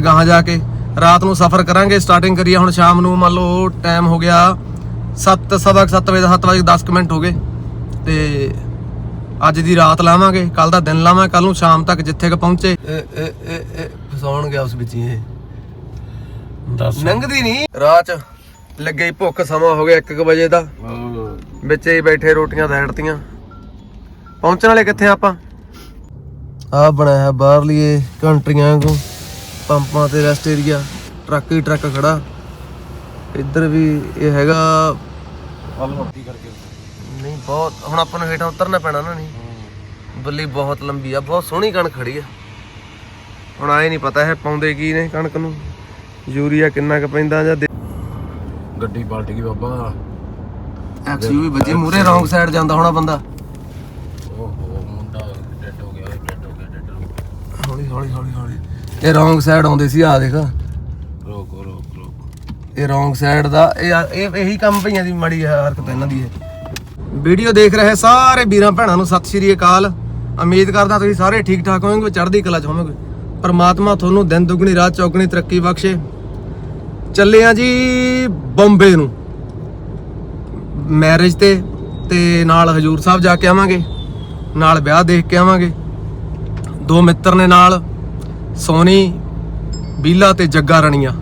ਗਾਹਾਂ ਜਾ ਕੇ। ਰਾਤ ਨੂੰ ਸਫ਼ਰ ਕਰਾਂਗੇ ਸਟਾਰਟਿੰਗ ਕਰੀਏ ਹੁਣ ਸ਼ਾਮ ਨੂੰ ਮੰਨ ਲਓ ਟਾਈਮ ਹੋ ਗਿਆ 7 ਸਵਾ 7 ਵਜੇ ਦਾ 7 ਵਜੇ 10 ਕੁ ਮਿੰਟ ਹੋ ਗਏ। ਤੇ ਅੱਜ ਦੀ ਰਾਤ ਲਾਵਾਂਗੇ ਕੱਲ ਦਾ ਦਿਨ ਲਾਵਾਂਗੇ ਕੱਲ ਨੂੰ ਸ਼ਾਮ ਤੱਕ ਜਿੱਥੇ ਕ ਪਹੁੰਚੇ। ਫਸਾਉਣ ਗਿਆ ਉਸ ਵਿੱਚ ਇਹ। ਦੱਸ। ਲੰਘਦੀ ਨਹੀਂ। ਰਾਹ 'ਚ ਲੱਗੇ ਭੁੱਖ ਸਮਾਂ ਹੋ ਗਿਆ 1 ਵਜੇ ਦਾ। ਵਿੱਚ ਹੀ ਬੈਠੇ ਰੋਟੀਆਂ ਦੇੜਤੀਆਂ ਪਹੁੰਚਣ ਵਾਲੇ ਕਿੱਥੇ ਆਪਾਂ? ਆ ਬਣਾਇਆ ਹੈ ਬਾਹਰਲੀ ਇਹ ਕੰਟਰੀਆਂ ਵਾਂਗੂ। ਪੰਪਾਂ ਤੇ ਰੈਸਟ ਏਰੀਆ ਟਰੱਕ ਹੀ ਟਰੱਕ ਖੜਾ। ਇੱਧਰ ਵੀ ਇਹ ਹੈਗਾ। ਨਹੀਂ ਬਹੁਤ ਹੁਣ ਆਪਾਂ ਨੂੰ ਹੇਠਾਂ ਉਤਰਨਾ ਪੈਣਾ ਨਾ ਨਹੀਂ। ਬੱਲੀ ਬਹੁਤ ਲੰਬੀ ਆ ਬਹੁਤ ਸੋਹਣੀ ਕਣਕ ਖੜੀ ਆ। ਹੁਣ ਆਏ ਨਹੀਂ ਪਤਾ ਹੈ ਪਾਉਂਦੇ ਕੀ ਨੇ ਕਣਕ ਨੂੰ। ਯੂਰੀਆ ਕਿੰਨਾ ਕੁ ਪੈਂਦਾ ਜਾਂ ਗੱਡੀ ਪਲਟ ਗਈ ਬਾਬਾ। ਐਕਸਯੂ ਵੀ ਵੱਜੀ ਮੂਰੇ ਰੌਂਗ ਸਾਈਡ ਜਾਂਦਾ ਹੋਣਾ ਬੰਦਾ। ਓਹੋ ਮੁੰਡਾ ਡੈਡ ਹੋ ਗਿਆ ਡੈਡ ਹੋ ਗਿਆ ਡੈਡ ਹੋ ਗਿਆ। ਹੌਲੀ ਹੌਲੀ ਹੌਲੀ ਹੌਲੀ। ਇਹ ਰੌਂਗ ਸਾਈਡ ਆਉਂਦੇ ਸੀ ਆ ਦੇਖ। ਰੋਕ ਰੋਕ ਰੋਕ। ਇਹ ਰੌਂਗ ਸਾਈਡ ਦਾ ਇਹ ਆ- ਇਹ ਇਹੀ ਕੰਮ ਪਈਆਂ ਦੀ ਮਾੜੀ ਹਰਕਤ ਇਹਨਾਂ ਦੀ ਇਹ। ਵੀਡੀਓ ਦੇਖ ਰਹੇ ਸਾਰੇ ਵੀਰਾਂ ਭੈਣਾਂ ਨੂੰ ਸਤਿ ਸ਼੍ਰੀ ਅਕਾਲ। ਉਮੀਦ ਕਰਦਾ ਤੁਸੀਂ ਸਾਰੇ ਠੀਕ ਠਾਕ ਹੋਵੋਗੇ ਚੜ੍ਹਦੀ ਕਲਾ ਚ ਹੋਵੋਗੇ। ਪਰਮਾਤਮਾ ਤੁਹਾਨੂੰ ਦਿਨ ਦੁਗਣੀ ਰਾਤ ਚੌਗਣੀ ਤਰੱਕੀ ਬਖਸ਼ੇ। ਚੱਲੇ ਆ ਜੀ ਬੰਬੇ ਨੂੰ। ਮੈਰਿਜ ਤੇ ਤੇ ਨਾਲ ਹਜੂਰ ਸਾਹਿਬ ਜਾ ਕੇ ਆਵਾਂਗੇ। ਨਾਲ ਵਿਆਹ ਦੇਖ ਕੇ ਆਵਾਂਗੇ। ਦੋ ਮਿੱਤਰ ਨੇ ਨਾਲ। ਸੋਨੀ, ਬੀਲਾ ਤੇ ਜੱਗਾ ਰਣੀਆਂ।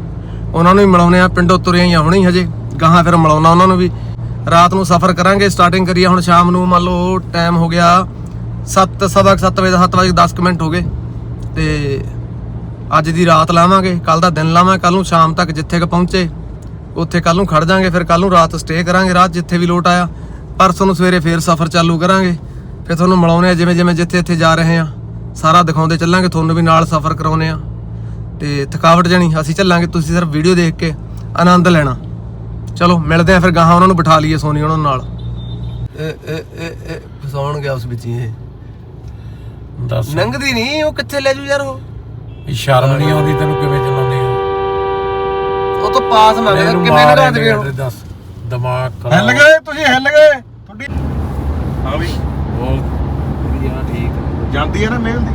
ਉਹਨਾਂ ਨੂੰ ਵੀ ਮਿਲਾਉਣੇ ਆ, ਪਿੰਡੋਂ ਤੁਰੇ ਹੀ ਆ ਹਜੇ ਗਾਹਾਂ ਫਿਰ ਮਿਲਾਉਣਾ ਉਹਨਾਂ ਨੂੰ ਵੀ। ਰਾਤ ਨੂੰ ਸਫ਼ਰ ਕਰਾਂਗੇ ਸਟਾਰਟਿੰਗ ਕਰੀਏ ਹੁਣ ਸ਼ਾਮ ਨੂੰ, ਮੰਨ ਲਓ ਟਾਈਮ ਹੋ ਗਿਆ 7 ਸਵਾ 7 ਵਜੇ ਦਾ 7 ਵਜੇ 10 ਕੁ ਮਿੰਟ ਹੋ ਗਏ। ਤੇ ਅੱਜ ਦੀ ਰਾਤ ਲਾਵਾਂਗੇ ਕੱਲ ਦਾ ਦਿਨ ਲਾਵਾਂ ਕੱਲ ਨੂੰ ਸ਼ਾਮ ਤੱਕ ਜਿੱਥੇ ਕ ਪਹੁੰਚੇ, ਉੱਥੇ ਕੱਲ ਨੂੰ ਖੜ ਜਾਾਂਗੇ, ਫਿਰ ਕੱਲ ਨੂੰ ਰਾਤ ਸਟੇ ਕਰਾਂਗੇ, ਰਾਤ ਜਿੱਥੇ ਵੀ ਲੋਟ ਆਇਆ। ਪਰਸੋਂ ਨੂੰ ਸਵੇਰੇ ਫੇਰ ਸਫ਼ਰ ਚਾਲੂ ਕਰਾਂਗੇ। ਫਿਰ ਤੁਹਾਨੂੰ ਮਿਲਾਉਣੇ ਆ ਜਿਵੇਂ ਜਿਵੇਂ ਜਿੱਥੇ ਇੱਥੇ ਜਾ ਰਹੇ ਆ। ਸਾਰਾ ਦਿਖਾਉਂਦੇ ਚੱਲਾਂਗੇ ਤੁਹਾਨੂੰ ਵੀ ਨਾਲ ਸਫ਼ਰ ਕਰਾਉਨੇ ਆ ਤੇ ਥਕਾਵਟ ਜਣੀ ਅਸੀਂ ਚੱਲਾਂਗੇ ਤੁਸੀਂ ਸਿਰਫ ਵੀਡੀਓ ਦੇਖ ਕੇ ਆਨੰਦ ਲੈਣਾ। ਚਲੋ ਮਿਲਦੇ ਆ ਫਿਰ ਗਾਹਾਂ ਉਹਨਾਂ ਨੂੰ ਬਿਠਾ ਲਈਏ ਸੋਨੀ ਉਹਨਾਂ ਨਾਲ। ਫਸਾਉਣ ਗਿਆ ਉਸ ਵਿੱਚ ਇਹ। ਦੱਸ। ਲੰਘਦੀ ਨਹੀਂ ਉਹ ਕਿੱਥੇ ਲੈ ਜੂ ਯਾਰ ਉਹ? ਇਹ ਸ਼ਰਮ ਨਹੀਂ ਆਉਂਦੀ ਤੈਨੂੰ ਕਿਵੇਂ ਚਲਾਉਂਦੇ ਹੋ ਉਹ ਤਾਂ ਪਾਸ ਮੰਗਦਾ ਮਾਰ ਲਗਾ ਦੇਵੇ ਉਹ ਦੱਸ ਦਿਮਾਗ ਖਰਾਬ। ਹਿੱਲ ਗਏ ਤੁਸੀਂ ਹਿੱਲ ਗਏ। ਤੁਹਾਡੀ ਹਾਂ ਵੀ। ਬੋਲ ਵਧੀਆ ਠੀਕ ਜਾਂਦੀ ਹੈ ਨਾ ਮੇਲ ਦੀ?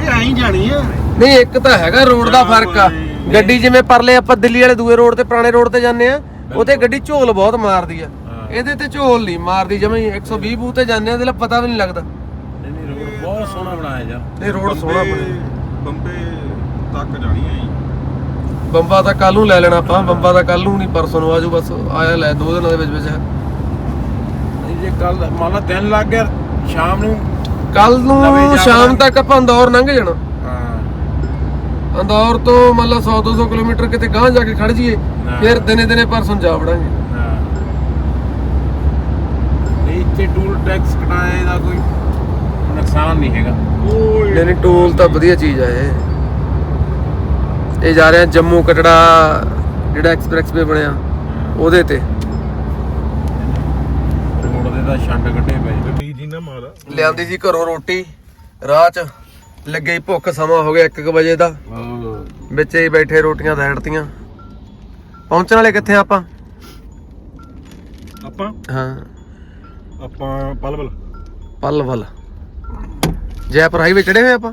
ਇਹ ਐਂ ਜਾਣੀ ਆ। ਨਹੀਂ ਇੱਕ ਤਾਂ ਹੈਗਾ ਰੋਡ ਦਾ ਫ਼ਰਕ ਆ। ਗੱਡੀ ਜਿਵੇਂ ਪਰਲੇ ਆਪਾਂ ਦਿੱਲੀ ਵਾਲੇ ਦੂਏ ਰੋਡ ਤੇ ਪੁਰਾਣੇ ਰੋਡ ਤੇ ਜਾਂਦੇ ਆ ਉਹਤੇ ਗੱਡੀ ਝੋਲ ਬਹੁਤ ਮਾਰਦੀ ਆ। ਇਹਦੇ ਤੇ ਝੋਲ ਨਹੀਂ ਮਾਰਦੀ ਜਿਵੇਂ 120 ਬੂ ਤੇ ਜਾਂਦੇ ਆ ਇਹਦੇ ਲਈ ਪਤਾ ਵੀ ਨਹੀਂ ਲੱਗਦਾ। ਨਹੀਂ ਨਹੀਂ ਰੋਡ ਬਹੁਤ ਸੋਹਣਾ ਬਣਾਇਆ ਯਾਰ ਇਹ ਰੋਡ ਸੋਹਣਾ ਬਣਿਆ। ਬੰਬੇ ਤੱਕ ਜਾਣੀ ਹੈ ਬੰਬਾ ਤਾਂ ਕੱਲ ਨੂੰ ਲੈ ਲੈਣਾ ਆਪਾਂ ਬੰਬਾ ਤਾਂ ਕੱਲ ਨੂੰ ਨਹੀਂ ਪਰਸੋਂ ਨੂੰ ਆਜੂ ਬਸ ਆਇਆ ਲੈ ਦੋ ਦਿਨਾਂ ਦੇ ਵਿੱਚ ਵਿੱਚ। ਨਹੀਂ ਜੇ ਕੱਲ ਮੰਨ ਲਾ ਦਿਨ ਲੱਗ ਗਿਆ ਸ਼ਾਮ ਨੂੰ ਕੱਲ ਨੂੰ ਸ਼ਾਮ। ਤੱਕ ਆਪਾਂ ਅੰਦੌਰ ਲੰਘ ਜਾਣਾ। ਹਾਂ। ਅੰਦੌਰ ਤੋਂ ਮੰਨ ਲਾ 100 200 ਕਿਲੋਮੀਟਰ ਕਿਤੇ ਗਾਂਹ ਜਾ ਕੇ ਖੜ ਜੀਏ ਹਾਂ। ਫਿਰ ਦਿਨੇ ਦਿਨੇ ਪਰਸੋਂ ਜਾ ਵੜਾਂਗੇ। ਤੇ ਟੂਲ ਟੈਕਸ ਕਟਾਏ ਦਾ ਕੋਈ ਨੁਕਸਾਨ ਨਹੀਂ ਹੈਗਾ। ਓਏ ਨਹੀਂ ਨਹੀਂ ਟੂਲ ਤਾਂ ਵਧੀਆ ਚੀਜ਼ ਆ ਇਹ। ਇਹ ਜਾ ਰਿਹਾ ਜੰਮੂ ਕਟੜਾ ਜਿਹੜਾ ਐਕਸਪ੍ਰੈਸ ਵੇ ਬਣਿਆ ਉਹਦੇ ਤੇ। ਰੋਡ ਦੇ ਤਾਂ ਛੰਡ ਕੱਢੇ ਪਏ। ਨਾ ਮਾਰ ਲਿਆਂਦੀ ਸੀ ਘਰੋਂ ਰੋਟੀ ਰਾਹ 'ਚ ਲੱਗੇ ਹੀ ਭੁੱਖ ਸਮਾਂ ਹੋ ਗਿਆ 1 ਵਜੇ ਦਾ। ਵਿੱਚ ਹੀ ਬੈਠੇ ਰੋਟੀਆਂ ਦੇੜਤੀਆਂ ਪਹੁੰਚਣ ਵਾਲੇ ਕਿੱਥੇ ਆ ਆਪਾਂ? ਆਪਾਂ? ਹਾਂ। ਆਪਾਂ ਪਲਵਲ। ਪਲਵਲ। ਜੈਪੁਰ ਹਾਈਵੇ ਚੜੇ ਹੋਏ ਆਪਾਂ?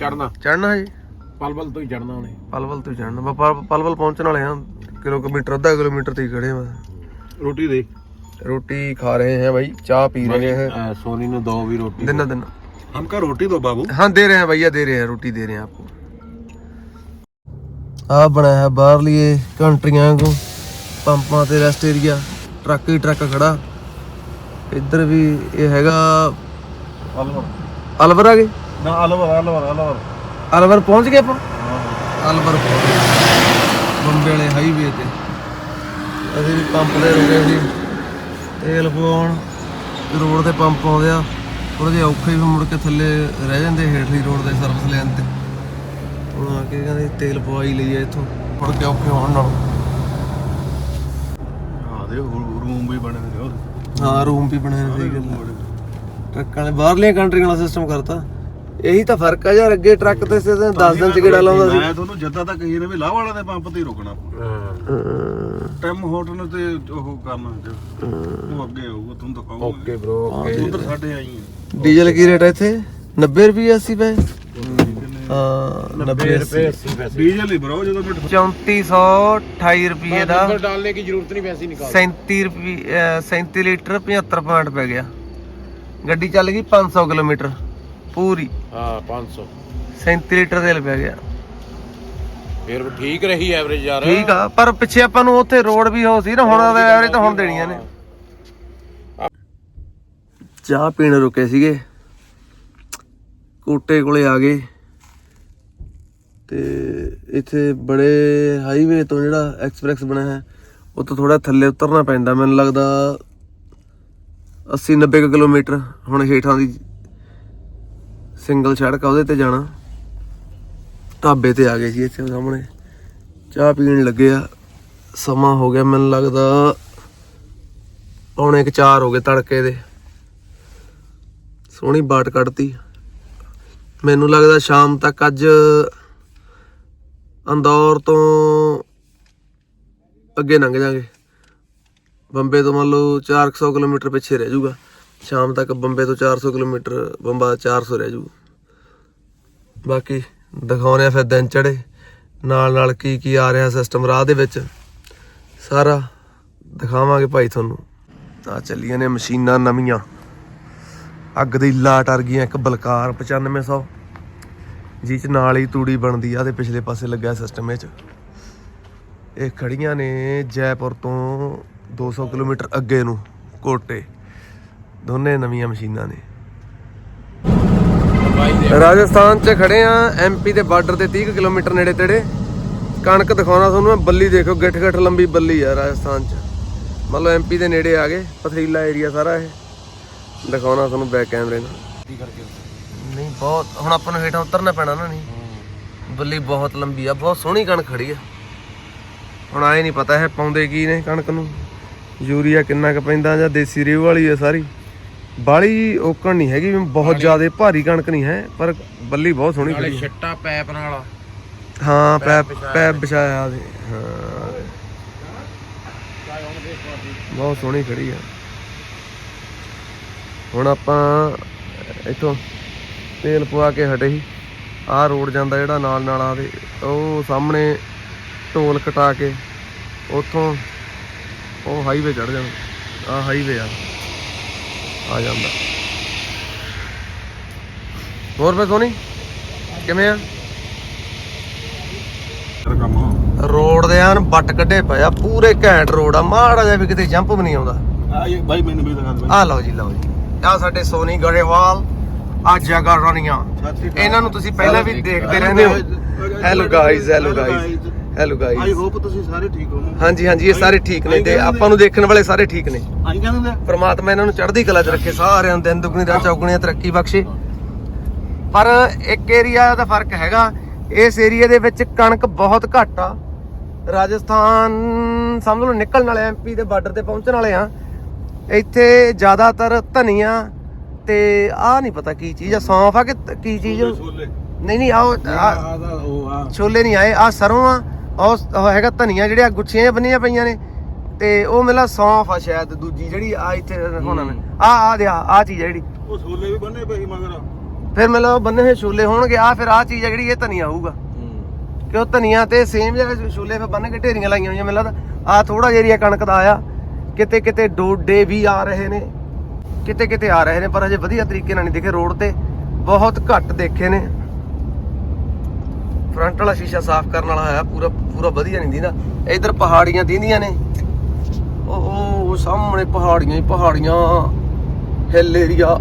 ਚੜਨਾ ਚੜਨਾ ਜੀ ਪਲਵਲ ਤੋਂ ਹੀ ਚੜਨਾ ਉਹਨੇ। ਪਲਵਲ ਤੋਂ ਚੜਨਾ ਪਲਵਲ ਪਹੁੰਚਣ ਵਾਲੇ ਹਾਂ। ਕਿਲੋਮੀਟਰ ਅੱਧਾ ਕਿਲੋਮੀਟਰ ਤੇ ਹੀ ਖੜੇ ਹਾਂ। ਰੋਟੀ ਦੇ। ਰੋਟੀ ਖਾ ਰਹੇ हैं भाई चाय पी रहे हैं ਅਹ ਸੋਨੀ ਨੂੰ ਦੋ ਵੀ ਰੋਟੀ दिन दिन ਹਮਕਾ ਰੋਟੀ ਦੋ ਬਾਬੂ हाँ दे रहे हैं भैया दे रहे हैं रोटी दे रहे हैं आपको ਆ ਬਣਾਇਆ ਹੈ ਬਾਹਰਲੀ ਇਹ ਕੰਟਰੀਆਂ ਵਾਂਗੂ ਪੰਪਾਂ ਤੇ ਰੈਸਟ ਏਰੀਆ ਟਰੱਕ ਹੀ ਟਰੱਕ ਖੜਾ ਇੱਧਰ ਵੀ ਇਹ ਹੈਗਾ ਅਲਵਰ ਅਲਵਰ ਆ ਗਏ ਨਾ ਅਲਵਰ ਅਲਵਰ ਅਲਵਰ ਅਲਵਰ ਪਹੁੰਚ ਗਏ ਆਪਾਂ ਅਲਵਰ ਪਹੁੰਚ ਗਏ। ਬੰਬੇ ਵਾਲੇ ਹਾਈਵੇ ਤੇ ਅਸੀਂ ਵੀ ਪੰਪ ਤੇ ਰੁਕੇ ਸੀ ਤੇਲ ਪਵਾਉਣ ਰੋਡ ਤੇ ਪੰਪ ਆਉਂਦੇ ਆ ਥੋੜੇ ਜਿਹਾ ਔਖੇ ਵੀ ਮੁੜ ਕੇ ਥੱਲੇ ਰਹਿ ਜਾਂਦੇ ਹੇਠਲੀ ਰੋਡ ਦੇ ਸਰਵਿਸ ਲੈਣ ਤੇ। ਹੁਣ ਆ ਕੇ ਕਹਿੰਦੇ ਤੇਲ ਪਵਾ ਹੀ ਲਈਏ ਇੱਥੋਂ ਮੁੜ ਕੇ ਔਖੇ ਹੋਣ ਨਾਲ। ਹਾਂ ਦੇ ਰੂਮ ਵੀ ਬਣੇ ਨੇ ਹਾਂ ਰੂਮ ਵੀ ਬਣੇ ਨੇ ਸਹੀ ਗੱਲ ਆ। ਟਰੱਕਾਂ ਵਾਲੇ ਬਾਹਰਲੀਆਂ ਕੰਟਰੀਆਂ ਵਾਲਾ ਸਿਸਟਮ ਕਰਤਾ। ਇਹੀ ਤਾਂ ਫ਼ਰਕ ਆ ਯਾਰ ਅੱਗੇ ਟਰੱਕ ਤੇ ਸਿੱਧੇ 10 ਦਿਨ ਚ ਲਾਉਂਦਾ ਸੀ। ਮੈਂ ਤੁਹਾਨੂੰ ਜੱਦਾ ਤੱਕ ਕਹੀ ਨੇ ਵੀ ਲਾਹ ਵਾਲਾ ਦੇ ਪੰਪ ਤੇ ਹੀ ਰੁਕਣਾ। ਟੈਮ ਹੋਟਲ ਤੇ ਉਹ ਕਰਨਾ ਉਹ ਅੱਗੇ ਹੋਊਗਾ ਤੁਹਾਨੂੰ ਦਿਖਾਉਂਗਾ ਓਕੇ ਬ్రో ਓਕੇ। ਉਧਰ ਸਾਡੇ ਆਈ ਡੀਜ਼ਲ ਕੀ ਰੇਟ ਹੈ ਇੱਥੇ? 90 ਰੁਪਏ 80 ਪਏ ਹਾਂ 90 ਰੁਪਏ 80 ਪੈਸੇ। ਡੀਜ਼ਲ ਹੀ ਬ్రో ਜਦੋਂ ਮੈਂ 3428 ਰੁਪਏ ਦਾ। ਡਾਲਨੇ ਦੀ ਜ਼ਰੂਰਤ ਨਹੀਂ ਪੈਸੇ ਨਿਕਾਲ। 37 ਰੁਪਏ 37 ਲੀਟਰ 75 ਪੈ ਗਿਆ। ਗੱਡੀ ਚੱਲ ਗਈ 500 ਕਿਲੋਮੀਟਰ। ਪੂਰੀ। ਹਾਂ 500 37 ਲੀਟਰ ਤੇਲ ਪਿਆ ਗਿਆ। ਫਿਰ ਠੀਕ ਰਹੀ ਐਵਰੇਜ ਯਾਰ। ਠੀਕ ਆ ਪਰ ਪਿੱਛੇ ਆਪਾਂ ਨੂੰ ਉੱਥੇ ਰੋਡ ਵੀ ਹੋ ਸੀ ਨਾ ਹੁਣ ਉਹਦਾ ਐਵਰੇਜ ਤਾਂ ਹੁਣ ਦੇਣੀਆਂ ਨੇ। ਚਾਹ ਪੀਣ ਰੁਕੇ ਸੀਗੇ। ਕੋਟੇ ਕੋਲੇ ਆ ਗਏ। ਤੇ ਇੱਥੇ ਬੜੇ ਹਾਈਵੇ ਤੋਂ ਜਿਹੜਾ ਐਕਸਪ੍ਰੈਸ ਬਣਿਆ ਹੈ ਉਹ ਤੋਂ ਥੋੜਾ ਥੱਲੇ ਉਤਰਨਾ ਪੈਂਦਾ ਮੈਨੂੰ ਲੱਗਦਾ 80 90 ਕਿਲੋਮੀਟਰ ਹੁਣ ਹੇਠਾਂ ਦੀ ਸਿੰਗਲ ਸੜਕ ਆ, ਉਹਦੇ ਤੇ ਜਾਣਾ। ਢਾਬੇ ਤੇ ਆ ਗਏ ਸੀ ਇੱਥੇ ਸਾਹਮਣੇ। ਚਾਹ ਪੀਣ ਲੱਗੇ ਆ। ਸਮਾਂ ਹੋ ਗਿਆ ਮੈਨੂੰ ਲੱਗਦਾ ਪੌਣੇ ਕੁ ਚਾਰ ਹੋ ਗਏ ਤੜਕੇ ਦੇ। ਸੋਹਣੀ ਬਾਟ ਕੱਢਤੀ। ਮੈਨੂੰ ਲੱਗਦਾ ਸ਼ਾਮ ਤੱਕ ਅੱਜ ਅੰਦੌਰ ਤੋਂ ਅੱਗੇ ਲੰਘ ਜਾਾਂਗੇ। ਬੰਬੇ ਤੋਂ ਮੰਨ ਲਓ 400 ਕਿਲੋਮੀਟਰ ਪਿੱਛੇ ਰਹਿ ਜਾਊਗਾ। ਸ਼ਾਮ ਤੱਕ ਬੰਬੇ ਤੋਂ 400 ਕਿਲੋਮੀਟਰ, ਬੰਬਾ 400 ਰਹਿ ਜੂ। ਬਾਕੀ ਦਿਖਾਉਣੇ ਆ ਫਿਰ ਦਿਨ ਚੜੇ ਨਾਲ ਨਾਲ ਕੀ ਕੀ ਆ ਰਿਹਾ ਸਿਸਟਮ ਰਾਹ ਦੇ ਵਿੱਚ, ਸਾਰਾ ਦਿਖਾਵਾਂਗੇ ਭਾਈ ਤੁਹਾਨੂੰ। ਆ ਚੱਲੀਆਂ ਨੇ ਮਸ਼ੀਨਾਂ ਨਵੀਆਂ। ਅੱਗ ਦੀ ਲਾਟ ਅਰ ਗਈਆਂ ਇੱਕ ਬਲਕਾਰ 9500 ਜਿਹ ਚ ਨਾਲ ਹੀ ਤੂੜੀ ਬਣਦੀ ਆ, ਤੇ ਪਿਛਲੇ ਪਾਸੇ ਲੱਗਿਆ ਸਿਸਟਮ ਇਹ ਚ। ਇਹ ਖੜੀਆਂ ਨੇ ਜੈਪੁਰ ਤੋਂ 200 ਕਿਲੋਮੀਟਰ ਅੱਗੇ ਨੂੰ, ਕੋਟੇ। ਦੋਨੇ ਨਵੀਆਂ ਮਸ਼ੀਨਾਂ ਨੇ। ਰਾਜਸਥਾਨ 'ਚ ਖੜੇ ਆ ਐਮਪੀ ਦੇ ਬਾਰਡਰ ਤੇ 30 ਕਿਲੋਮੀਟਰ ਨੇੜੇ ਤੇੜੇ। ਕਣਕ ਦਿਖਾਉਣਾ ਤੁਹਾਨੂੰ ਮੈਂ, ਬੱਲੀ ਦੇਖੋ, ਗਿੱਠ ਗਿੱਠ ਲੰਬੀ ਬੱਲੀ ਆ ਰਾਜਸਥਾਨ 'ਚ। ਮਤਲਬ ਐਮਪੀ ਦੇ ਨੇੜੇ ਆ ਗਏ, ਪਥਰੀਲਾ ਏਰੀਆ ਸਾਰਾ ਇਹ। ਦਿਖਾਉਣਾ ਤੁਹਾਨੂੰ ਬੈਕ ਕੈਮਰੇ ਨਾਲ ਨਹੀਂ, ਬਹੁਤ, ਹੁਣ ਆਪਾਂ ਨੂੰ ਹੇਠਾਂ ਉਤਰਨਾ ਪੈਣਾ ਨਾ, ਨਹੀਂ। ਬੱਲੀ ਬਹੁਤ ਲੰਬੀ ਆ, ਬਹੁਤ ਸੋਹਣੀ ਕਣਕ ਖੜੀ ਆ। ਹੁਣ ਆਏ ਨਹੀਂ ਪਤਾ ਹੈ ਪਾਉਂਦੇ ਕੀ ਨੇ ਕਣਕ ਨੂੰ। ਯੂਰੀਆ ਕਿੰਨਾ ਕੁ ਪੈਂਦਾ ਜਾਂ ਦੇਸੀ ਰੇਹ ਵਾਲੀ ਆ ਸਾਰੀ। ਬਾਲੀ ਓਕਣ ਨਹੀਂ ਹੈਗੀ ਬਹੁਤ ਜ਼ਿਆਦਾ ਭਾਰੀ ਕਣਕ ਨਹੀਂ ਹੈ ਪਰ ਬੱਲੀ ਬਹੁਤ ਸੋਹਣੀ ਹੈ। ਛੱਟਾ ਪੈਪ ਨਾਲ। ਹਾਂ ਪੈਪ ਪੈਪ ਵਿਛਾਇਆ ਉਹਦੇ ਹਾਂ। ਬਹੁਤ ਸੋਹਣੀ ਖੜੀ ਆ। ਹੁਣ ਆਪਾਂ ਇੱਥੋਂ ਤੇਲ ਪਵਾ ਕੇ ਹਟੇ ਸੀ। ਆਹ ਰੋਡ ਜਾਂਦਾ ਜਿਹੜਾ ਨਾਲ ਨਾਲ ਆਦੇ ਉਹ ਸਾਹਮਣੇ ਢੋਲ ਕਟਾ ਕੇ ਉੱਥੋਂ ਉਹ ਹਾਈਵੇ ਚੜ ਜਾਣਾ ਆਹ ਹਾਈਵੇ ਆ। ਆ ਜਾਂਦਾ। ਹੋਰ ਫੇ ਸੋਨੀ ਕਿਵੇਂ ਆ? ਰੋਡ ਦੇ ਆਨ ਬੱਟ ਕੱਢੇ ਪਏ ਆ ਪੂਰੇ ਘੈਂਟ ਰੋਡ ਆ ਮਾੜਾ ਜਿਹਾ ਵੀ ਕਿਤੇ ਜੰਪ ਵੀ ਨਹੀਂ ਆਉਂਦਾ। ਆ ਇਹ ਬਾਈ ਮੈਨੂੰ ਵੀ ਦਿਖਾ ਦੇ ਆ ਲਓ ਜੀ ਲਓ ਜੀ। ਆ ਸਾਡੇ ਸੋਨੀ ਗਰੇਵਾਲ ਆ ਜਗਾ ਰਣੀਆਂ। ਇਹਨਾਂ ਨੂੰ ਤੁਸੀਂ ਪਹਿਲਾਂ ਵੀ ਦੇਖਦੇ ਰਹਿੰਦੇ ਹੋ। Hello guys hello guys hello I hope ਤੁਸੀਂ ਸਾਰੇ ਠੀਕ ਹੋ ਹਾਂਜੀ ਹਾਂਜੀ ਇਹ ਸਾਰੇ ਠੀਕ ਨੇ ਤੇ ਆਪਾਂ ਨੂੰ ਦੇਖਣ ਵਾਲੇ ਸਾਰੇ ਠੀਕ ਨੇ। ਆਈ ਕਹਿੰਦੇ ਨੇ ਪ੍ਰਮਾਤਮਾ ਇਹਨਾਂ ਨੂੰ ਚੜ੍ਹਦੀ ਕਲਾ 'ਚ ਰੱਖੇ ਸਾਰਿਆਂ ਨੂੰ ਦਿਨ ਦੁਗਣੀ ਰਾਤ ਚੌਗਣੀ ਤਰੱਕੀ ਬਖਸ਼ੇ। ਪਰ ਇੱਕ ਏਰੀਆ ਦਾ ਫ਼ਰਕ ਹੈਗਾ ਇਸ ਏਰੀਆ ਦੇ ਵਿੱਚ ਕਣਕ ਬਹੁਤ ਘੱਟ ਆ। ਰਾਜਸਥਾਨ ਸਮਝ ਲਓ ਨਿਕਲਣ ਵਾਲੇ ਐਮਪੀ ਦੇ ਬਾਰਡਰ ਤੇ ਪਹੁੰਚਣ ਵਾਲੇ ਆ। ਇੱਥੇ ਜ਼ਿਆਦਾਤਰ ਧਨੀਆ ਤੇ ਆ ਨਹੀਂ ਪਤਾ ਕੀ ਚੀਜ਼ ਆ ਸੌਂਫ ਆ ਕਿ ਤ- ਕੀ ਚੀਜ਼? ਛੋਲੇ। ਨਹੀਂ ਨਹੀਂ ਆਓ ਆਹ ਆ ਦਾ ਉਹ ਆ ਛੋਲੇ ਨਹੀਂ ਆਏ ਆ ਸਰੋਂ ਆ। ਉਹ ਹੈਗਾ ਧਨੀਆ ਜਿਹੜੇ ਆ ਗੁੱਛੀਆਂ ਜਿਹੀਆਂ ਬੰਨੀਆਂ ਪਈਆਂ ਨੇ। ਤੇ ਉਹ ਮੇਲਾ ਸੌਂਫ ਆ ਸ਼ਾਇਦ ਦੂਜੀ ਜਿਹੜੀ ਆ ਇੱਥੇ ਹੋਣਾ ਆ ਆ ਦੇ ਆ ਆ ਚੀਜ਼ ਆ ਜਿਹੜੀ। ਉਹ ਛੋਲੇ ਵੀ ਬੰਨੇ ਪਏ ਸੀ ਮਗਰ। ਫਿਰ ਮੇਲਾ ਬੰਨੇ ਹੋਏ ਛੋਲੇ ਹੋਣਗੇ ਆ ਫਿਰ ਆ ਚੀਜ਼ ਆ ਜਿਹੜੀ ਇਹ ਧਨੀਆ ਹੋਊਗਾ। ਕਿ ਉਹ ਧਨੀਆ ਤੇ ਸੇਮ ਜਿਹਾ ਛੋਲੇ ਫਿਰ ਬੰਨ ਕੇ ਢੇਰੀਆਂ ਲਾਈਆਂ ਹੋਈਆਂ ਮੈਨੂੰ ਲੱਗਦਾ ਆ ਥੋੜਾ ਜਿਹਾ ਏਰੀਆ ਕਣਕ ਦਾ ਆਇਆ। ਕਿਤੇ ਕਿਤੇ ਡੋਡੇ ਵੀ ਆ ਰਹੇ ਨੇ। ਕਿਤੇ ਕਿਤੇ ਆ ਰਹੇ ਨੇ ਪਰ ਅਜੇ ਵਧੀਆ ਤਰੀਕੇ ਨਾਲ ਨਹੀਂ ਦਿਖੇ। ਰੋਡ ਤੇ ਬਹੁਤ ਘੱਟ ਦੇਖੇ ਨੇ। ਫਰੰਟ ਵਾਲਾ ਸ਼ੀਸ਼ਾ ਸਾਫ਼ ਕਰਨ ਵਾਲਾ ਹੋਇਆ ਪੂਰਾ ਪੂਰਾ ਵਧੀਆ ਨਹੀਂ ਦੀਂਦਾ। ਇਧਰ ਪਹਾੜੀਆਂ ਦੀਂਦੀਆਂ ਨੇ। ਉਹ ਸਾਹਮਣੇ ਪਹਾੜੀਆਂ ਹੀ ਪਹਾੜੀਆਂ। ਹਿੱਲ ਏਰੀਆ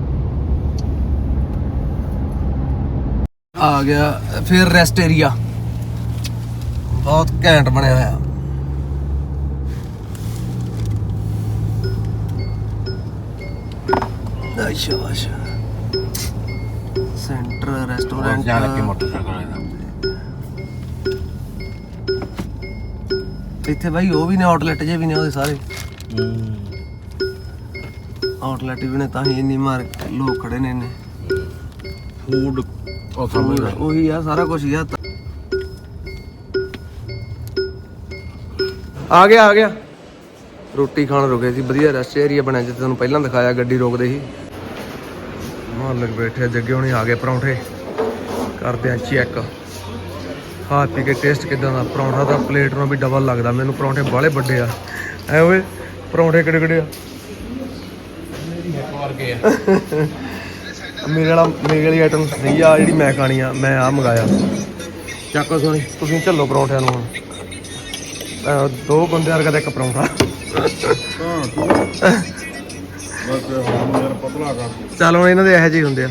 ਆ ਗਿਆ, ਫਿਰ ਰੈਸਟ ਏਰੀਆ ਬਹੁਤ ਘੈਂਟ ਬਣਿਆ ਹੋਇਆ। ਅੱਛਾ ਅੱਛਾ। ਸੈਂਟਰ ਰੈਸਟੋਰੈਂਟ ਜਾਣ ਕੇ ਮੋਟਰਸਾਈਕਲ ਆਇਆ ਇੱਥੇ ਬਾਈ ਉਹ ਵੀ ਨੇ ਆਊਟਲੈਟ ਜੇ ਵੀ ਨੇ ਉਹਦੇ ਸਾਰੇ। ਆਊਟਲੈਟ ਵੀ ਨੇ ਤਾਂ ਹੀ ਇੰਨੀ ਮਾਰ ਲੋਕ ਖੜੇ ਨੇ ਨੇ ਫੂਡ ਉਹੀ ਆ। ਸਾਰਾ ਕੁਝ ਆ। ਆ ਗਿਆ ਆ ਗਿਆ। ਰੋਟੀ ਖਾਣ ਰੁਕੇ ਸੀ ਵਧੀਆ ਰੈਸਟ ਏਰੀਆ ਬਣਿਆ ਜਿੱਥੇ ਤੁਹਾਨੂੰ ਪਹਿਲਾਂ ਦਿਖਾਇਆ ਗੱਡੀ ਰੋਕਦੇ ਸੀ। ਮਾਲਕ ਬੈਠੇ ਜੱਗੇ ਹੁਣੇ ਆ ਗਏ ਪਰੌਂਠੇ। ਕਰਦੇ ਆ ਚੈੱਕ ਖਾ ਪੀ ਕੇ ਟੇਸਟ ਕਿਦਾਂ ਦਾ? ਪਰੌਂਠਾ ਦਾ ਪਲੇਟ ਨੂੰ ਵੀ ਡਬਲ ਲੱਗਦਾ। ਮੈਨੂੰ ਪਰੌਂਠੇ ਬਾਲੇ ਵੱਡੇ ਆ। ਐ ਓਏ ਪਰੌਂਠੇ ਕਿਹੜੇ ਕਿਹੜੇ ਆ? ਮੇਰੇ ਵਾਲਾ ਮੇਰੇ ਵਾਲੀ ਆਈਟਮ ਸਹੀ ਆ ਜਿਹੜੀ ਮੈਂ ਖਾਣੀ ਆ ਮੈਂ ਆ ਮੰਗਾਇਆ। ਚੱਕੋ ਸੋਣੀ ਤੁਸੀਂ ਝੱਲੋ ਪਰੌਂਠਿਆਂ ਨੂੰ ਦੋ ਬੰਦਿਆਂ ਵਰਗਾ ਤਾਂ ਇੱਕ ਪਰੌਂਠਾ। ਹਾਂ ਬਸ ਹੁਣ ਯਾਰ ਪਤਲਾ ਕਰ ਚੱਲ ਹੁਣ ਇਹਨਾਂ ਦੇ ਇਹੋ ਜਿਹੇ ਹੁੰਦੇ ਆ।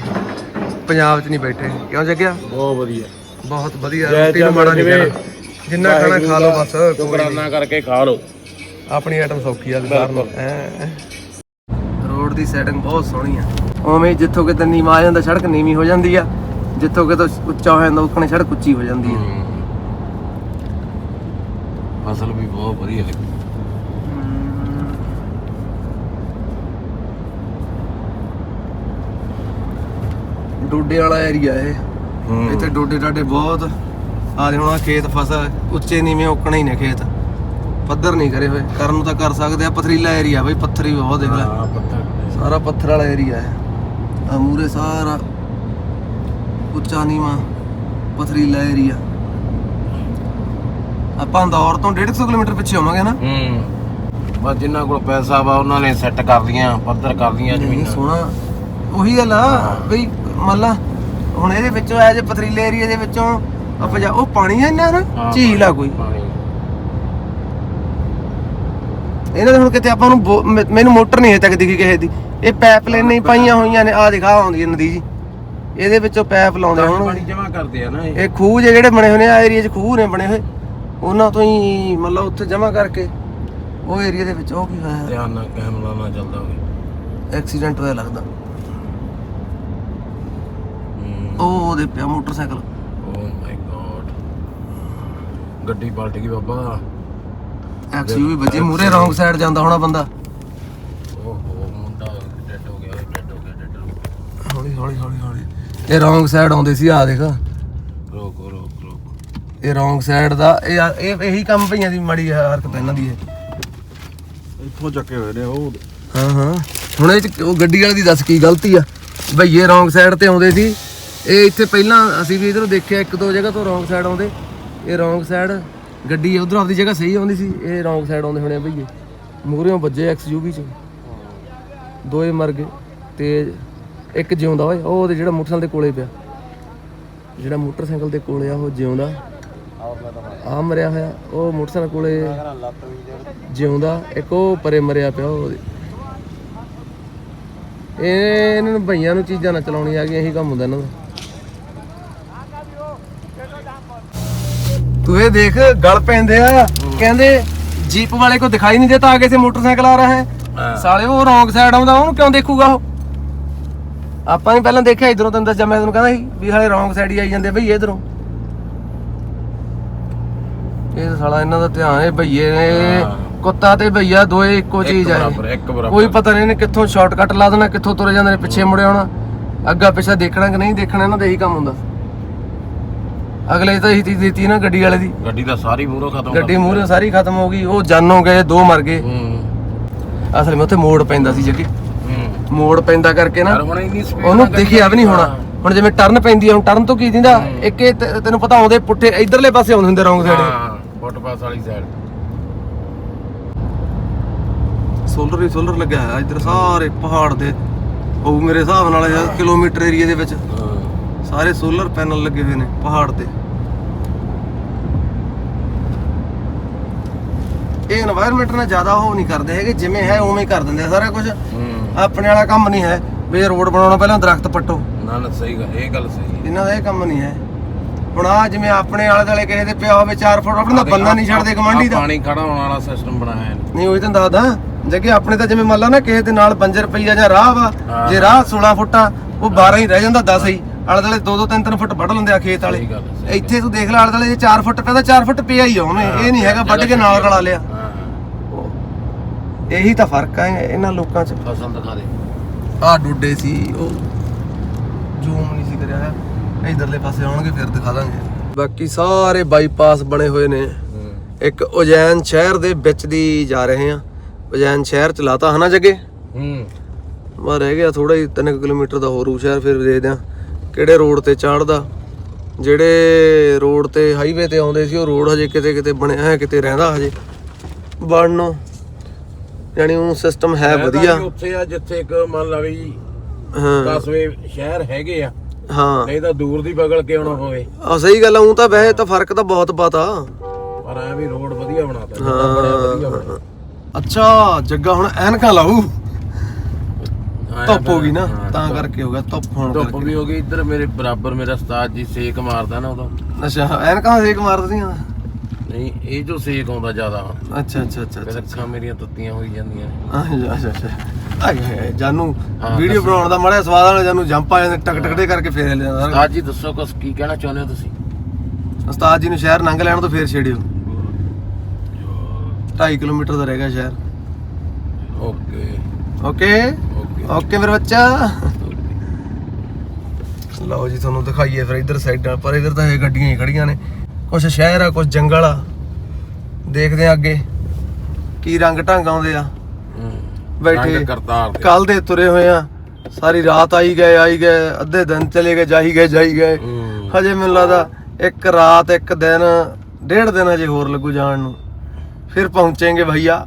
ਪੰਜਾਬ 'ਚ ਨਹੀਂ ਬੈਠੇ। ਕਿਉਂ ਜੱਗਿਆ? ਬਹੁਤ ਵਧੀਆ। ਬਹੁਤ ਵਧੀਆ ਰੋਟੀ ਨੂੰ ਮਾੜਾ ਨਹੀਂ ਕਹਿਣਾ। ਜਿੰਨਾ ਖਾਣਾ ਖਾ ਲਓ ਬਸ। ਸ਼ੁਕਰਾਨਾ ਕਰਕੇ ਖਾ ਲਓ। ਆਪਣੀ ਆਈਟਮ ਸੌਖੀ ਆ ਬਾਹਰ ਨੂੰ। ਰੋਡ ਦੀ ਸੈਟਿੰਗ ਬਹੁਤ ਸੋਹਣੀ ਆ। ਉਵੇਂ ਜਿੱਥੋਂ ਕਿਤੇ ਨੀਵਾਂ ਆ ਜਾਂਦਾ ਸੜਕ ਨੀਵੀਂ ਹੋ ਜਾਂਦੀ ਆ। ਜਿੱਥੋਂ ਕਿਤੇ ਉੱਚਾ ਹੋ ਜਾਂਦਾ ਉੱਕਣੇ ਸੜਕ ਉੱਚੀ ਹੋ ਜਾਂਦੀ ਆ। ਫਸਲ ਵੀ ਬਹੁਤ ਵਧੀਆ ਲੱਗੀ। ਡੋਡੇ ਵਾਲਾ ਏਰੀਆ ਇਹ। ਹੂੰ। ਇੱਥੇ ਡੋਡੇ ਡਾਡੇ ਬਹੁਤ ਆ ਹੁਣ ਆਹ ਖੇਤ ਫਸਲ ਉੱਚੇ ਨੀਵੇਂ ਉੱਕਣੇ ਹੀ ਨੇ ਖੇਤ। ਪੱਧਰ ਨਹੀਂ ਕਰੇ ਹੋਏ। ਕਰਨ ਨੂੰ ਤਾਂ ਕਰ ਸਕਦੇ ਆ ਪਥਰੀਲਾ ਏਰੀਆ ਬਈ ਪੱਥਰ ਹੀ ਬਹੁਤ ਦੇਖ ਲੈ। ਹਾਂ ਪੱਥਰ ਸਾਰਾ ਪੱਥਰ ਵਾਲਾ ਏਰੀਆ ਹੈ ਆ ਮੂਰੇ ਸਾਰਾ ਉੱਚਾ ਨੀਵਾਂ ਪਥਰੀਲਾ ਏਰੀਆ ਆਪਾਂ ਦੌਰ ਤੋਂ 150 ਕਿਲੋਮੀਟਰ ਪਿੱਛੇ ਹੋਵਾਂਗੇ ਨਾ। ਹੂੰ। ਬਸ ਜਿੰਨਾ ਕੋਲ ਪੈਸਾ ਵਾ ਉਹਨਾਂ ਨੇ ਸੈੱਟ ਕਰ ਲੀਆਂ ਪੱਧਰ ਕਰ ਲੀਆਂ ਨਹੀਂ ਜ਼ਮੀਨਾਂ। ਸੋਹਣਾ। ਉਹੀ ਗੱਲ ਆ ਬਈ ਮੰਨ ਲਾ ਹੁਣ ਇਹਦੇ ਵਿੱਚੋਂ ਐ ਜੇ ਪਥਰੀਲੇ ਏਰੀਆ ਦੇ ਵਿੱਚੋਂ ਆਪਾਂ ਜਾ ਉਹ ਪਾਣੀ ਹੈ ਇਹਨਾਂ ਨਾ? ਹਾਂ, ਝੀਲ ਆ ਕੋਈ। ਪਾਣੀ। ਇਹਨਾਂ ਦੇ ਹੁਣ ਕਿਤੇ ਆਪਾਂ ਨੂੰ ਬੋ- ਮੈ- ਮੈਨੂੰ ਮੋਟਰ ਨਹੀਂ ਹਜੇ ਤੱਕ ਦਿਖੀ ਕਿਸੇ ਦੀ। ਇਹ ਪਾਈਪ ਲਾਈਨ ਨਹੀਂ ਪਾਈਆਂ ਹੋਈਆਂ ਨੇ। ਆ ਦਿਖਾ ਆਉਂਦੀ ਹੈ ਨਦੀ ਜੀ। ਇਹਦੇ ਵਿੱਚੋਂ ਪਾਈਪ ਲਾਉਂਦੇ ਹੁਣ ਪਾਣੀ ਜਮਾ ਕਰਦੇ ਆ ਨਾ ਇਹ। ਇਹ ਖੂਹ ਜਿਹੇ ਜਿਹੜੇ ਬਣੇ ਹੋਏ ਨੇ ਆ ਏਰੀਆ 'ਚ ਖੂਹ ਨੇ ਬਣੇ ਹੋਏ। ਉਹਨਾਂ ਤੋਂ ਹੀ ਮਤਲਬ ਉੱਥੇ ਜਮਾ ਕਰਕੇ ਉਹ ਏਰੀਆ ਦੇ ਵਿੱਚ ਉਹ ਕੀ ਹੋਇਆ? ਧਿਆਨ ਨਾਲ ਕੈਮਰਾ ਨਾ ਚੱਲਦਾ ਹੋਵੇ। ਐਕਸੀਡੈਂਟ ਹੋਇਆ ਲੱਗਦਾ ਹੂੰ ਉਹ ਉਹਦੇ ਪਿਆ ਮੋਟਰਸਾਈਕਲ। ਓ ਮਾਈ ਗॉड ਗੱਡੀ ਪਲਟ ਗਈ ਬਾਬਾ। ਐਕਸੀਯੂ ਵੀ ਵੱਜੀ ਮੂਰੇ ਰੌਂਗ ਸਾਈਡ ਜਾਂਦਾ ਹੋਣਾ ਬੰਦਾ। ਓਹੋ ਮੁੰਡਾ ਡੈਡ ਹੋ ਗਿਆ ਡੈਡ ਹੋ ਗਿਆ ਡੈਡ ਹੋ ਗਿਆ। ਹੌਲੀ ਹੌਲੀ ਹੌਲੀ ਹੌਲੀ। ਇਹ ਰੌਂਗ ਸਾਈਡ ਆਉਂਦੇ ਸੀ ਆ ਦੇਖ। ਰੋਕ ਰੋਕ ਰੋਕ। ਇਹ ਰੌਂਗ ਸਾਈਡ ਦਾ ਇਹ ਇਹ ਇਹੀ ਕੰਮ ਭਈਆਂ ਦੀ ਮਾੜੀ ਹਰਕਤ ਇਹਨਾਂ ਦੀ ਹੈ ਇੱਥੋਂ ਚੱਕੇ ਹੋਏ ਨੇ ਉਹ। ਹਾਂ ਹਾਂ। ਹੁਣ ਇਹ ਉਹ ਗੱਡੀ ਵਾਲੇ ਦੀ ਦੱਸ ਕੀ ਗਲਤੀ ਆ? ਭਈਏ ਰੌਂਗ ਸਾਈਡ ਤੇ ਆਉਂਦੇ ਸੀ ਇਹ ਇੱਥੇ ਪਹਿਲਾਂ ਅਸੀਂ ਵੀ ਇਧਰੋਂ ਦੇਖਿਆ, ਇੱਕ ਦੋ ਜਗ੍ਹਾ ਤੋਂ ਰੌਂਗ ਸਾਈਡ ਆਉਂਦੇ। ਇਹ ਰੌਂਗ ਸਾਈਡ ਗੱਡੀ ਉਧਰੋਂ ਆਪਦੀ ਜਗ੍ਹਾ ਸਹੀ ਆਉਂਦੀ ਸੀ। ਇਹ ਰੌਂਗ ਸਾਈਡ ਆਉਂਦੇ ਹੋਣੇ ਆ ਭਈਏ। ਮੂਹਰੇੋਂ ਵੱਜੇ ਐਕਸਯੂਵੀ ਚ। ਦੋਏ ਮਰ ਗਏ। ਤੇ ਇੱਕ ਜਿਉਂਦਾ ਓਏ, ਉਹ ਉਹਦੇ ਜਿਹੜਾ ਮੋਟਰਸਾਈਕਲ ਦੇ ਕੋਲੇ ਪਿਆ। ਜਿਹੜਾ ਮੋਟਰਸਾਈਕਲ ਦੇ ਕੋਲੇ ਆ, ਉਹ ਜਿਉਂਦਾ। ਆ ਮਰਿਆ ਹੋਇਆ। ਉਹ ਮੋਟਰਸਾਈਕਲ ਕੋਲੇ ਜਿਉਂਦਾ। ਇੱਕ ਉਹ ਪਰੇ ਮਰਿਆ ਪਿਆ ਉਹ ਉਹਦੇ। ਇਹ ਇਹਨਾਂ ਨੂੰ ਭਈਆਂ ਨੂੰ ਚੀਜ਼ਾਂ ਨਾ ਚਲਾਉਣੀ ਆ ਗਈਆਂ, ਇਹੀ ਕੰਮ ਹੁੰਦਾ ਇਹਨਾਂ ਦਾ। ਤੂੰ ਇਹ ਦੇਖ ਗਲ ਪੈਂਦੇ ਆ। ਕਹਿੰਦੇ ਜੀਪ ਵਾਲੇ ਕੋ ਦਿਖਾਈ ਨਹੀਂ ਦੇਤਾ ਆਗੇ ਸੇ ਮੋਟਰਸਾਈਕਲ ਆ ਰਹਾ ਹੈ। ਸਾਲੇ ਉਹ ਰੌਂਗ ਸਾਈਡ ਆਉਂਦਾ ਉਹਨੂੰ ਕਿਉਂ ਦੇਖੂਗਾ ਉਹ? ਆਪਾਂ ਨੇ ਪਹਿਲਾਂ ਦੇਖਿਆ ਇਧਰੋਂ ਤੈਨੂੰ ਦੱਸਿਆ ਮੈਂ ਤੈਨੂੰ ਕਹਿੰਦਾ ਸੀ ਵੀ ਹਾਲੇ ਰੌਂਗ ਸਾਈਡ ਹੀ ਆਈ ਜਾਂਦੇ ਭਈ ਇਧਰੋਂ। ਇਹ ਸਾਲਾ ਇਹਨਾਂ ਦਾ ਧਿਆਨ ਹੈ ਭਈਏ ਨੇ। ਕੁੱਤਾ ਤੇ ਭਈਆ ਦੋਏ ਇੱਕੋ ਚੀਜ਼ ਆ ਇਹ। ਕੋਈ ਪਤਾ ਨਹੀਂ ਇਹਨੇ ਕਿੱਥੋਂ ਸ਼ਾਰਟਕਟ ਲਾ ਦੇਣਾ ਕਿੱਥੋਂ ਤੁਰੇ ਜਾਂਦੇ ਨੇ ਪਿੱਛੇ ਮੁੜੇ ਆਉਣਾ। ਅੱਗਾ ਪਿੱਛਾ ਦੇਖਣਾ ਕਿ ਨਹੀਂ ਦੇਖਣਾ ਇਹਨਾਂ ਦਾ ਇਹੀ ਕੰਮ ਹੁੰਦਾ। ਅਗਲੇ ਤਾਂ ਇਹੀ ਚੀਜ਼ ਦਿੱਤੀ ਨਾ ਗੱਡੀ ਵਾਲੇ ਦੀ। ਗੱਡੀ ਦਾ ਸਾਰੀ ਮੂਹਰੋਂ ਖਤਮ ਗੱਡੀ ਮੂਹਰੇ ਸਾਰੀ ਖਤਮ ਹੋ ਗਈ ਉਹ ਜਾਨੋਂ ਗਏ ਦੋ ਮਰ ਗਏ। ਹੂੰ। ਅਸਲ ਵਿੱਚ ਉੱਥੇ ਮੋੜ ਪੈਂਦਾ ਸੀ ਜੱਗੀ। ਹੂੰ। ਮੋੜ ਪੈਂਦਾ ਕਰਕੇ ਨਾ ਯਾਰ ਹੁਣ ਇੰਨੀ ਸਪੀਡ ਉਹਨੂੰ ਦਿਖਿਆ ਵੀ ਨਹੀਂ ਹੋਣਾ। ਹੁਣ ਜਿਵੇਂ ਟਰਨ ਪੈਂਦੀ ਆ ਹੁਣ ਟਰਨ ਤੋਂ ਕੀ ਦਿੰਦਾ? ਇੱਕ ਇਹ ਤੇ- ਤੈਨੂੰ ਪਤਾ ਆਉਂਦੇ ਪੁੱਠੇ ਇਧਰਲੇ ਪਾਸੇ ਆਉਂਦੇ ਹੁੰਦੇ ਰੌਂਗ ਸਾਈਡ। ਹਾਂ ਫੁੱਟਪਾਥ ਵਾਲੀ ਸਾਈਡ ਸੋਲਰ ਹੀ ਸੋਲਰ ਲੱਗਿਆ ਹੋਇਆ ਇੱਧਰ ਸਾਰੇ ਪਹਾੜ ਦੇ। ਉਹ ਮੇਰੇ ਹਿਸਾਬ ਨਾਲ ਇਹ ਕਿਲੋਮੀਟਰ ਏਰੀਆ ਦੇ ਵਿੱਚ। ਹਾਂ ਸਾਰੇ ਸੋਲਰ ਪੈਨਲ ਲੱਗੇ ਹੋਏ ਨੇ ਪਹਾੜ ਤੇ। ਇਹ এনवायरमेंट ਨਾਲ ਜ਼ਿਆਦਾ ਉਹ ਨਹੀਂ ਕਰਦੇ ਹੈਗੇ ਜਿਵੇਂ ਹੈ ਉਵੇਂ ਕਰ ਦਿੰਦੇ ਆ ਸਾਰਾ ਕੁਝ। ਆਪਣੇ ਵਾਲਾ ਕੰਮ ਨਹੀਂ ਹੈ ਵੀ ਰੋਡ ਬਣਾਉਣਾ ਪਹਿਲਾਂ ਦਰਖਤ ਪੱਟੋ। ਨਾ ਨਾ ਸਹੀ ਗੱਲ ਇਹ ਗੱਲ ਸਹੀ ਇਹਨਾਂ ਦਾ ਇਹ ਕੰਮ ਨਹੀਂ ਹੈ। ਹੁਣ ਆ ਜਿਵੇਂ ਆਪਣੇ ਆਲੇ ਦੁਆਲੇ ਕਿਸੇ ਦੇ ਪਿਆ ਹੋਵੇ 4 ਫੁੱਟ ਆਪਣਾ ਬੰਨਾ ਨਹੀਂ ਛੱਡਦੇ ਗਵਾਂਢੀ ਦਾ। ਪਾਣੀ ਖੜਾ ਹੋਣ ਵਾਲਾ ਸਿਸਟਮ ਬਣਾਇਆ ਨਹੀਂ ਉਹੀ ਤਾਂ ਦੱਸਦਾ ਜਗੇ ਆਪਣੇ ਤਾਂ ਜਿਵੇਂ ਮੰਨ ਨਾ ਕਿਸੇ ਦੇ ਨਾਲ 5 ਰੁਪਈਆ ਜਾਂ ਰਾਹ ਵਾ ਜੇ ਰਾਹ 16 ਫੁੱਟਾ ਉਹ 12 ਹੀ ਰਹਿ ਜਾਂਦਾ 10 ਹੀ। ਆਲੇ ਦੁਆਲੇ 2 2 3 3 ਫੁੱਟ ਵੱਢ ਲੈਂਦੇ ਆ ਖੇਤ ਵਾਲੇ। ਸਹੀ ਗੱਲ ਹੈ, ਸਹੀ ਇੱਥੇ ਤੂੰ ਦੇਖ ਲੈ ਆਲੇ ਦੁਆਲੇ ਜੇ 4 ਫੁੱਟ ਪਿਆ ਤਾਂ 4 ਫੁੱਟ ਪਿਆ ਹੀ ਆ ਉਹਨੇ ਇਹ ਨਹੀਂ ਹੈਗਾ ਵੱਢ ਕੇ ਨਾਲ ਰਲਾ ਲਿਆ। ਹਾਂ ਇਹੀ ਤਾਂ ਫ਼ਰਕ ਆ ਇਹਨਾਂ ਲੋਕਾਂ 'ਚ। ਫਸਲ ਦਿਖਾ ਦੇ। ਆ ਡੁੱਡੇ ਸੀ ਉਹ ਜ਼ੂਮ ਨਹੀਂ ਸੀ ਕਰਿਆ ਹੋਇਆ। ਇਧਰਲੇ ਪਾਸੇ ਆਉਣਗੇ ਫਿਰ ਦਿਖਾ ਦਾਂਗੇ। ਬਾਕੀ ਸਾਰੇ ਬਾਈਪਾਸ ਬਣੇ ਹੋਏ ਨੇ। ਹੂੰ। ਇੱਕ ਉਜੈਨ ਸ਼ਹਿਰ ਦੇ ਵਿੱਚ ਦੀ ਜਾ ਰਹੇ ਆ। ਉਜੈਨ ਸ਼ਹਿਰ ਚ ਲਾਤਾ ਹਨਾ ਜੱਗੇ? ਹੂੰ। ਮਾ ਰਹਿ ਗਿਆ ਥੋੜਾ ਹੀ 3 ਕਿਲੋਮੀਟਰ ਦਾ ਹੋਰ ਊ ਸ਼ਹਿਰ ਫਿਰ ਦੇਖਦੇ ਆ ਕਿਹੜੇ ਰੋਡ ਤੇ ਚਾੜਦਾ? ਜਿਹੜੇ ਰੋਡ ਤੇ ਹਾਈਵੇ ਤੇ ਆਉਂਦੇ ਸੀ ਉਹ ਰੋਡ ਹਜੇ ਕਿਤੇ ਕਿਤੇ ਬਣਿਆ ਹੈ ਕਿਤੇ ਰਹਿੰਦਾ ਹਜੇ। ਬਣਨ ਨੂੰ ਯਾਨੀ ਉਹ ਸਿਸਟਮ ਹੈ ਵਧੀਆ। ਉੱਥੇ ਆ ਜਿੱਥੇ ਇੱਕ ਮੰਨ ਲਾ ਵੀ ਹਾਂ। ਕਸਬੇ ਸ਼ਹਿਰ ਹੈਗੇ ਆ। ਹਾਂ। ਨਹੀਂ ਤਾਂ ਦੂਰ ਦੀ ਬਗਲ ਕੇ ਆਉਣਾ ਪਵੇ ਆ ਸਹੀ ਗੱਲ ਆ ਉਹ ਤਾਂ ਵੈਸੇ ਤਾਂ ਫ਼ਰਕ ਤਾਂ ਬਹੁਤ ਪਤਾ। ਪਰ ਐ ਵੀ ਰੋਡ ਵਧੀਆ ਬਣਾਤਾ ਬਣਾਤਾ। ਅੱਛਾ ਜੱਗਾ ਹੁਣ ਐਨਕਾਂ ਲਾਊ। ਧੁੱਪ ਹੋ ਗਈ ਨਾ ਹਾਂ, ਤਾਂ ਧੁੱਪ- ਕਰਕੇ ਹੋ ਗਿਆ ਧੁੱਪ ਹੋਣ ਧੁੱਪ ਕਰਕੇ। ਵੀ ਹੋ ਗਈ ਇੱਧਰ ਮੇਰੇ ਬਰਾਬਰ ਮੇਰਾ ਉਸਤਾਦ ਜੀ ਸੇਕ ਮਾਰਦਾ ਨਾ ਉਹਦਾ ਅੱਛਾ ਐਨਕਾਂ ਸੇਕ ਮਾਰ ਦਿੰਦੀਆਂ ਨਹੀਂ ਇਹ ਜੋ ਸੇਕ ਆਉਂਦਾ ਜ਼ਿਆਦਾ। ਅੱਛਾ ਅੱਛਾ ਅੱਛਾ ਫਿਰ ਅੱਛਾ। ਅੱਖਾਂ ਮੇਰੀਆਂ ਤੱਤੀਆਂ ਹੋਈ ਜਾਂਦੀਆਂ ਅੱਛਾ ਅੱਛਾ ਅੱਛਾ। ਆਏ ਹਾਏ, ਜਾਨੂੰ ਹਾਂ, ਵੀਡੀਓ ਦੱਸੋ। ਬਣਾਉਣ ਦਾ ਮੜਿਆ ਸਵਾਦ ਵਾਲੇ ਜਾਨੂੰ ਜੰਪ ਆ ਜਾਂਦੇ ਟਕ ਟਕ ਦੇ ਕਰਕੇ ਫੇਰ ਲੈ ਜਾਂਦਾ ਉਸਤਾਦ ਜੀ ਦੱਸੋ ਕੁਛ ਕੀ ਕਹਿਣਾ ਚਾਹੁੰਦੇ ਹੋ ਤੁਸੀਂ? ਉਸਤਾਦ ਜੀ ਨੂੰ ਸ਼ਹਿਰ ਲੰਘ ਲੈਣ ਤੋਂ ਫੇਰ ਛੇੜਿਓ। 2.5 ਕਿਲੋਮੀਟਰ ਦਾ ਰਹਿ ਗਿਆ ਸ਼ਹਿਰ। ਓਕੇ। ਓਕੇ। ਓਕੇ ਮੇਰੇ ਬੱਚਾ। ਲਓ ਜੀ ਤੁਹਾਨੂੰ ਦਿਖਾਈਏ ਫਿਰ ਇੱਧਰ ਸਾਈਡਾਂ ਪਰ ਇੱਧਰ ਤਾਂ ਇਹ ਗੱਡੀਆਂ ਹੀ ਖੜੀਆਂ ਨੇ। ਕੁਝ ਸ਼ਹਿਰ ਆ ਕੁਝ ਜੰਗਲ ਆ। ਦੇਖਦੇ ਆ ਅੱਗੇ ਕੀ ਰੰਗ ਢੰਗ ਆਉਂਦੇ ਆ। ਹੂੰ। ਬੈਠੇ ਕੱਲ ਦੇ। ਤੁਰੇ ਹੋਏ ਆ। ਸਾਰੀ ਰਾਤ ਆਈ ਗਏ ਆਈ ਗਏ ਅੱਧੇ ਦਿਨ ਚਲੇ ਗਏ ਜਾਈ ਗਏ ਜਾਈ ਗਏ। ਹਜੇ ਮੈਨੂੰ ਲੱਗਦਾ ਇੱਕ ਰਾਤ ਇੱਕ ਦਿਨ ਡੇਢ ਦਿਨ ਹਜੇ ਹੋਰ ਲੱਗੂ ਜਾਣ ਨੂੰ। ਫਿਰ ਪਹੁੰਚेंगे ਭਈਆ।